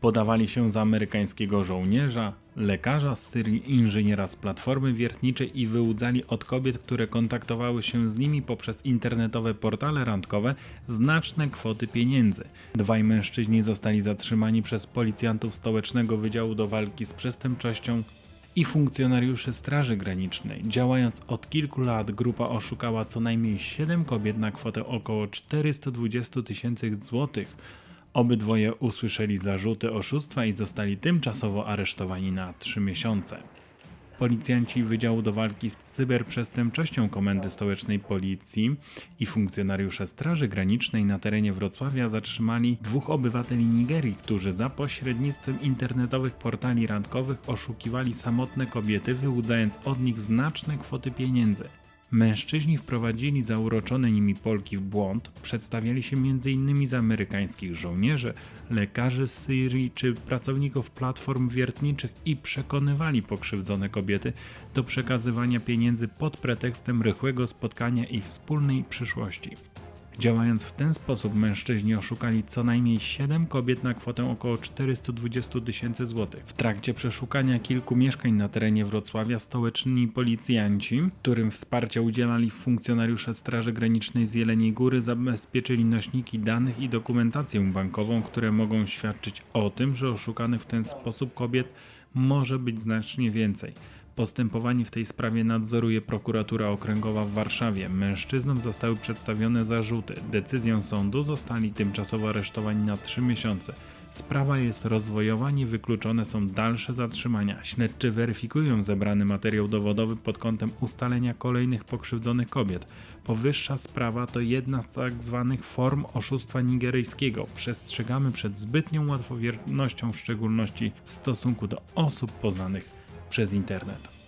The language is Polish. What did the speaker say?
Podawali się za amerykańskiego żołnierza, lekarza z Syrii, inżyniera z platformy wiertniczej i wyłudzali od kobiet, które kontaktowały się z nimi poprzez internetowe portale randkowe, znaczne kwoty pieniędzy. Dwaj mężczyźni zostali zatrzymani przez policjantów Stołecznego Wydziału do Walki z Przestępczością i funkcjonariuszy Straży Granicznej. Działając od kilku lat, grupa oszukała co najmniej 7 kobiet na kwotę około 420 tysięcy złotych. Obydwoje usłyszeli zarzuty oszustwa i zostali tymczasowo aresztowani na 3 miesiące. Policjanci Wydziału do Walki z Cyberprzestępczością Komendy Stołecznej Policji i funkcjonariusze Straży Granicznej na terenie Wrocławia zatrzymali dwóch obywateli Nigerii, którzy za pośrednictwem internetowych portali randkowych oszukiwali samotne kobiety, wyłudzając od nich znaczne kwoty pieniędzy. Mężczyźni wprowadzili zauroczone nimi Polki w błąd, przedstawiali się m.in. za amerykańskich żołnierzy, lekarzy z Syrii czy pracowników platform wiertniczych i przekonywali pokrzywdzone kobiety do przekazywania pieniędzy pod pretekstem rychłego spotkania i wspólnej przyszłości. Działając w ten sposób, mężczyźni oszukali co najmniej 7 kobiet na kwotę około 420 tysięcy złotych. W trakcie przeszukania kilku mieszkań na terenie Wrocławia stołeczni policjanci, którym wsparcia udzielali funkcjonariusze Straży Granicznej z Jeleniej Góry, zabezpieczyli nośniki danych i dokumentację bankową, które mogą świadczyć o tym, że oszukanych w ten sposób kobiet może być znacznie więcej. Postępowanie w tej sprawie nadzoruje prokuratura okręgowa w Warszawie. Mężczyznom zostały przedstawione zarzuty. Decyzją sądu zostali tymczasowo aresztowani na 3 miesiące. Sprawa jest rozwojowa, niewykluczone są dalsze zatrzymania. Śledczy weryfikują zebrany materiał dowodowy pod kątem ustalenia kolejnych pokrzywdzonych kobiet. Powyższa sprawa to jedna z tak zwanych form oszustwa nigeryjskiego. Przestrzegamy przed zbytnią łatwowiernością, w szczególności w stosunku do osób poznanych przez internet.